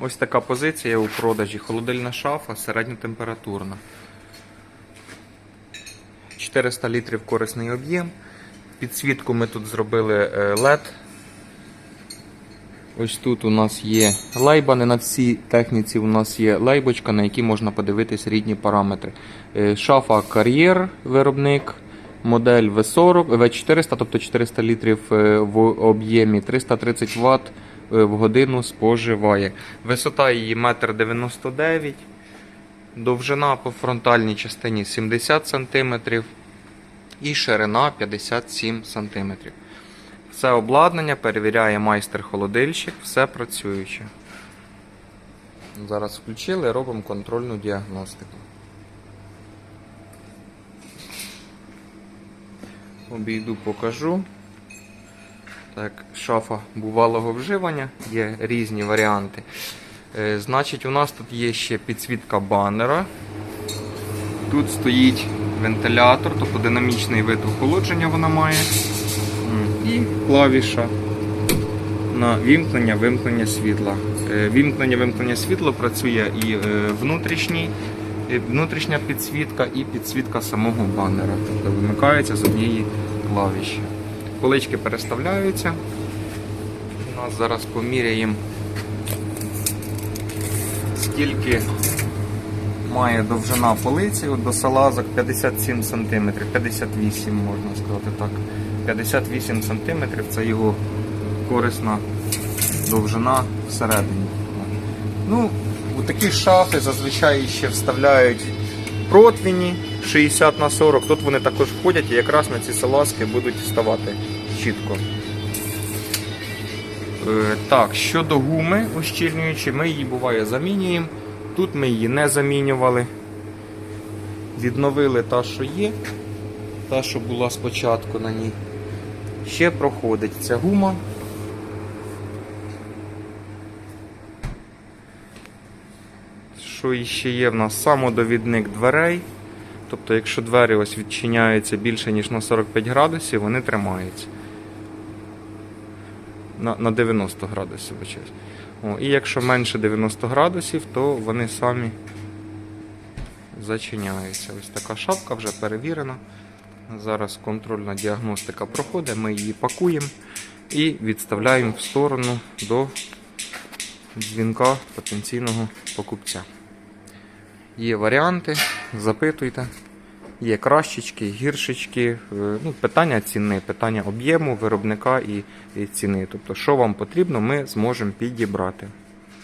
Ось така позиція у продажі. Холодильна шафа середньотемпературна. 400 літрів корисний об'єм. Підсвітку ми тут зробили е, LED. Ось тут у нас є лейба, не на всій техніці у нас є лейбочка, на якій можна подивитись рідні параметри. Е, Шафа кар'єр виробник, модель V40, V400, тобто 400 літрів е, в об'ємі, 330 Вт е, в годину споживає. Висота її 1,99 м, довжина по фронтальній частині 70 см і ширина 57 см. Все обладнання перевіряє майстер-холодильщик, все працююче. Зараз включили, робимо контрольну діагностику. Обійду, покажу. Так, шафа бувалого вживання, є різні варіанти. Е, значить, у нас тут є ще підсвітка банера. Тут стоїть вентилятор, тобто динамічний вид охолодження вона має. І клавіша на вімкнення, вимкнення світла. Е, Вімкнення, вимкнення світла працює і е, е, внутрішня підсвітка, і підсвітка самого банера. Тобто вимикається з однієї клавіші. Полички переставляються. У нас зараз поміряємо, скільки має довжина полиці от до салазок 57 см, 58 можна сказати так. 58 см це його корисна довжина всередині. Ну, у такі шафи зазвичай ще вставляють противні 60 на 40. Тут вони також входять і якраз на ці салазки будуть вставати чітко. Е, Так, щодо гуми ущільнюючи, ми її буває замінюємо. Тут ми її не замінювали. Відновили та, що є, та, що була спочатку на ній. Ще проходить ця гума. Що іще є в нас? Самодовідник дверей. Тобто, якщо двері ось відчиняються більше, ніж на 45 градусів, вони тримаються. На, на 90 градусів. О, і якщо менше 90 градусів, то вони самі зачиняються. Ось така шапка вже перевірена. Зараз контрольна діагностика проходить, ми її пакуємо і відставляємо в сторону до дзвінка потенційного покупця. Є варіанти, запитуйте. Є кращечки, гіршечки. Е, Ну, питання ціни, питання об'єму, виробника і, і ціни. Тобто, що вам потрібно, ми зможемо підібрати.